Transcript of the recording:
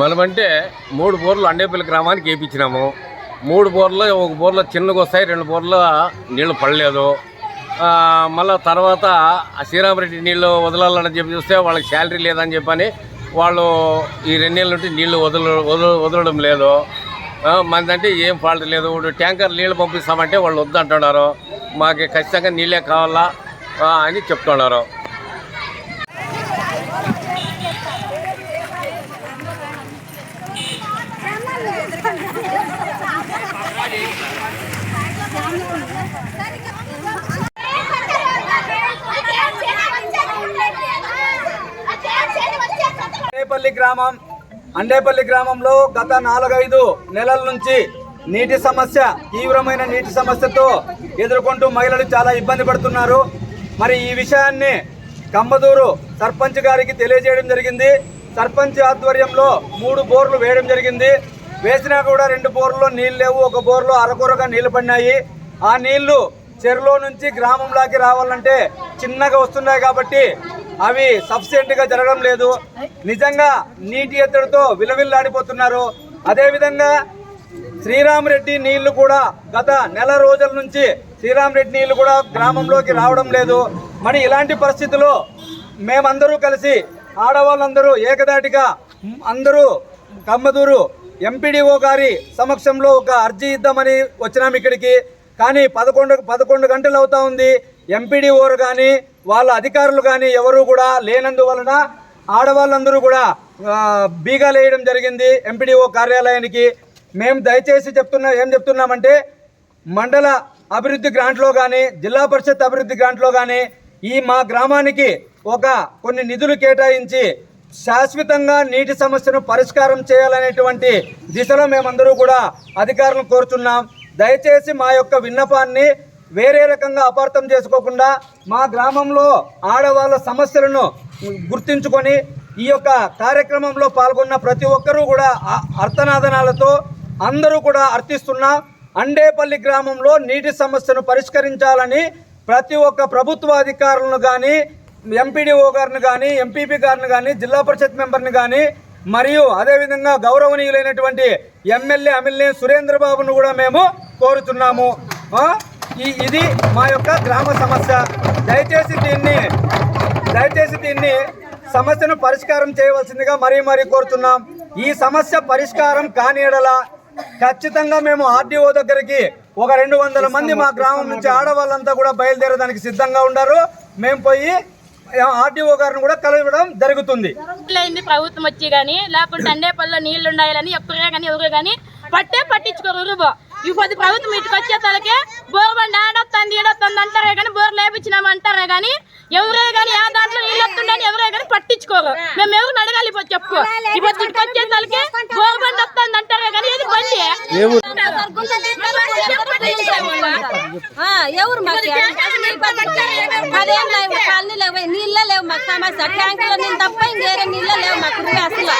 మనమంటే మూడు బోర్లు అండేపల్లి గ్రామానికి వేయించినాము మూడు బోర్లు ఒక బోర్లో చిన్నగా వస్తాయి రెండు బోర్లు నీళ్ళు పడలేదు. మళ్ళీ మళ్ళా తర్వాత ఆ శ్రీరామరెడ్డి నీళ్ళు వదలాలని చెప్పి చూస్తే వాళ్ళకి శాలరీ లేదని చెప్పని వాళ్ళు ఈ రెండు నెలల నుండి నీళ్ళు వదల వదల వదలడం లేదు. మనదంటే ఏం ఫాల్ట్ లేదు. ట్యాంకర్ నీళ్ళు పంపిస్తామంటే వాళ్ళు వద్దంటున్నారు. మాకు ఖచ్చితంగా నీళ్ళే కావాలా అని చెప్తున్నారు. అండేపల్లి గ్రామం అండేపల్లి గ్రామంలో గత నాలుగైదు నెలల నుంచి నీటి సమస్య తీవ్రమైన నీటి సమస్యతో ఎదుర్కొంటూ మహిళలు చాలా ఇబ్బంది పడుతున్నారు. మరి ఈ విషయాన్ని కంబదూరు సర్పంచ్ గారికి తెలియజేయడం జరిగింది. సర్పంచ్ ఆధ్వర్యంలో మూడు బోర్లు వేయడం జరిగింది. వేసినా కూడా రెండు బోర్లలో నీళ్ళు లేవు ఒక బోర్లో అరకొరగా నీళ్ళు పడినాయి ఆ నీళ్ళు చెరులో నుంచి గ్రామంలోకి రావాలంటే చిన్నగా వస్తున్నాయి కాబట్టి అవి సఫిషియెంట్గా జరగడం లేదు. నిజంగా నీటి ఎత్తడితో విలవిల్లాడిపోతున్నారు. అదేవిధంగా శ్రీరామరెడ్డి నీళ్ళు కూడా గత నెల రోజుల నుంచి శ్రీరామరెడ్డి నీళ్ళు కూడా గ్రామంలోకి రావడం లేదు. మరి ఇలాంటి పరిస్థితుల్లో మేమందరూ కలిసి ఆడవాళ్ళందరూ ఏకదాటిగా అందరూ కమ్మదూరు ఎంపీడీఓ గారి సమక్షంలో ఒక అర్జీ ఇద్దామని వచ్చినాం ఇక్కడికి. కానీ పదకొండు పదకొండు గంటలు అవుతా ఉంది. ఎంపీడీఓరు కానీ వాళ్ళ అధికారులు కానీ ఎవరు కూడా లేనందువలన ఆడవాళ్ళందరూ కూడా ఆ, బీగాలు వేయడం జరిగింది ఎంపీడీఓ కార్యాలయానికి. మేము దయచేసి చెప్తున్నా ఏం చెప్తున్నామంటే మండల అభివృద్ధి గ్రాంట్లో కానీ జిల్లా పరిషత్ అభివృద్ధి గ్రాంట్లో కానీ ఈ మా గ్రామానికి ఒక కొన్ని నిధులు కేటాయించి శాశ్వతంగా నీటి సమస్యను పరిష్కారం చేయాలనేటువంటి దిశలో మేమందరూ కూడా అధికారులను కోరుచున్నాం. దయచేసి మా యొక్క విన్నపాన్ని వేరే రకంగా అపార్థం చేసుకోకుండా మా గ్రామంలో ఆడవాళ్ళ సమస్యలను గుర్తించుకొని ఈ యొక్క కార్యక్రమంలో పాల్గొన్న ప్రతి ఒక్కరూ కూడా అర్థనాదనాలతో అందరూ కూడా అర్థిస్తున్న అండేపల్లి గ్రామంలో నీటి సమస్యను పరిష్కరించాలని ప్రతి ఒక్క ప్రభుత్వ అధికారులను కానీ ఎంపీడీఓ గారిని కానీ ఎంపీపీ గారిని కానీ జిల్లా పరిషత్ మెంబర్ని కానీ మరియు అదేవిధంగా గౌరవనీయులైనటువంటి ఎమ్మెల్యే ఎమ్మెల్యే సురేంద్ర బాబును కూడా మేము కోరుతున్నాము? ఈ ఇది మా యొక్క గ్రామ సమస్య. దయచేసి దీన్ని దయచేసి దీన్ని సమస్యను పరిష్కారం చేయవలసిందిగా మరీ మరీ కోరుతున్నాం. ఈ సమస్య పరిష్కారం కాని ఎడల ఖచ్చితంగా మేము ఆర్డీఓ దగ్గరికి ఒక రెండు వందల మంది మా గ్రామం నుంచి ఆడవాళ్ళంతా కూడా బయలుదేరడానికి సిద్ధంగా ఉన్నారు మేము పోయి ఆర్డీఓ గారిని కూడా కలవడం జరుగుతుంది. ప్రభుత్వం వచ్చి గాని లేకుంటే అండేపల్లిలో నీళ్ళు ఉండాలని ఎప్పుడే కానీ ఎవరు కానీ పట్టే పట్టించుకోరు ఎవరు ఇప్పుడు ప్రభుత్వం ఇటుకు వచ్చే తలకే బోర్ బండి ఆడొస్తుంది ఈడొస్తుంది అంటారే కానీ బోర్ లేపించినాము అంటారే కానీ ఎవరే కానీ ఆ దాంట్లో నీళ్ళు వస్తుందని ఎవరే కానీ పట్టించుకోరు. మేము ఎవరిని అడగాలి ఇప్పుడు చెప్పు. ఇప్పుడు ఇటుకు వచ్చే తలకే బోర్ బండి వస్తుంది అంటారే కానీ ఏది బండి? ఎవరు? మాకు లేవు కాలనీ లేవు నీళ్ళే లేవు మాకు సమస్య ట్యాంకులో నీళ్ళు తప్ప ఇంకేరే నీళ్ళ లేవు మాకు అసలు